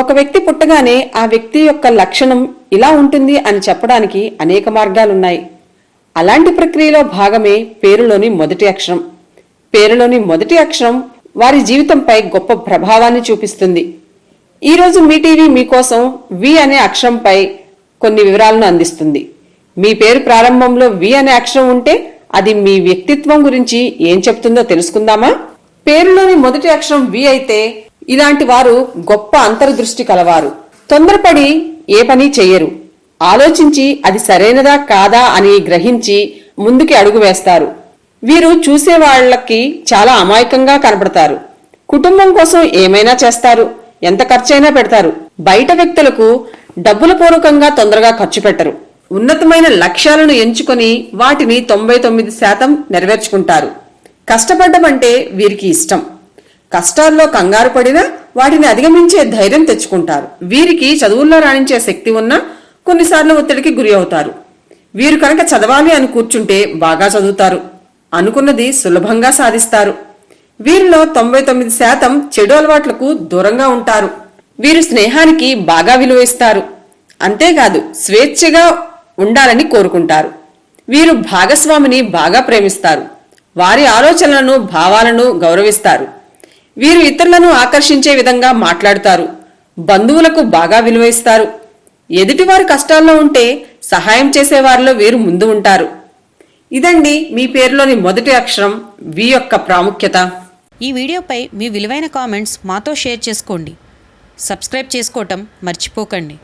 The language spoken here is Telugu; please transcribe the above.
ఒక వ్యక్తి పుట్టగానే ఆ వ్యక్తి యొక్క లక్షణం ఇలా ఉంటుంది అని చెప్పడానికి అనేక మార్గాలున్నాయి. అలాంటి ప్రక్రియలో భాగమే పేరులోని మొదటి అక్షరం. పేరులోని మొదటి అక్షరం వారి జీవితంపై గొప్ప ప్రభావాన్ని చూపిస్తుంది. ఈరోజు మీ టీవీ మీకోసం వి అనే అక్షరంపై కొన్ని వివరాలను అందిస్తుంది. మీ పేరు ప్రారంభంలో వి అనే అక్షరం ఉంటే అది మీ వ్యక్తిత్వం గురించి ఏం చెప్తుందో తెలుసుకుందామా? పేరులోని మొదటి అక్షరం వి అయితే ఇలాంటి వారు గొప్ప అంతర్దృష్టి కలవారు. తొందరపడి ఏ పని చెయ్యరు. ఆలోచించి అది సరైనదా కాదా అని గ్రహించి ముందుకి అడుగు వేస్తారు. వీరు చూసే వాళ్ళకి చాలా అమాయకంగా కనపడతారు. కుటుంబం కోసం ఏమైనా చేస్తారు. ఎంత ఖర్చైనా పెడతారు. బయట వ్యక్తులకు డబ్బుల పూర్వకంగా తొందరగా ఖర్చు పెట్టరు. ఉన్నతమైన లక్ష్యాలను ఎంచుకొని వాటిని తొంభై తొమ్మిది శాతం నెరవేర్చుకుంటారు. కష్టపడ్డమంటే వీరికి ఇష్టం. కష్టాల్లో కంగారు పడినా వాటిని అధిగమించే ధైర్యం తెచ్చుకుంటారు. వీరికి చదువుల్లో రాణించే శక్తి ఉన్నా కొన్నిసార్లు ఒత్తిడికి గురి అవుతారు. వీరు కనుక చదవాలి అని కూర్చుంటే బాగా చదువుతారు. అనుకున్నది సులభంగా సాధిస్తారు. వీరిలో తొంభై తొమ్మిది శాతం చెడు అలవాట్లకు దూరంగా ఉంటారు. వీరు స్నేహానికి బాగా విలువ ఇస్తారు. అంతేకాదు స్వేచ్ఛగా ఉండాలని కోరుకుంటారు. వీరు భాగస్వామిని బాగా ప్రేమిస్తారు. వారి ఆలోచనలను భావాలను గౌరవిస్తారు. వీరు ఇతరులను ఆకర్షించే విధంగా మాట్లాడుతారు. బంధువులకు బాగా విలువ ఇస్తారు ఎదుటివారు కష్టాల్లో ఉంటే సహాయం చేసేవారిలో వీరు ముందు ఉంటారు. ఇదండి మీ పేరులోని మొదటి అక్షరం వి యొక్క ప్రాముఖ్యత. ఈ వీడియోపై మీ విలువైన కామెంట్స్ మాతో షేర్ చేసుకోండి. సబ్స్క్రైబ్ చేసుకోవటం మర్చిపోకండి.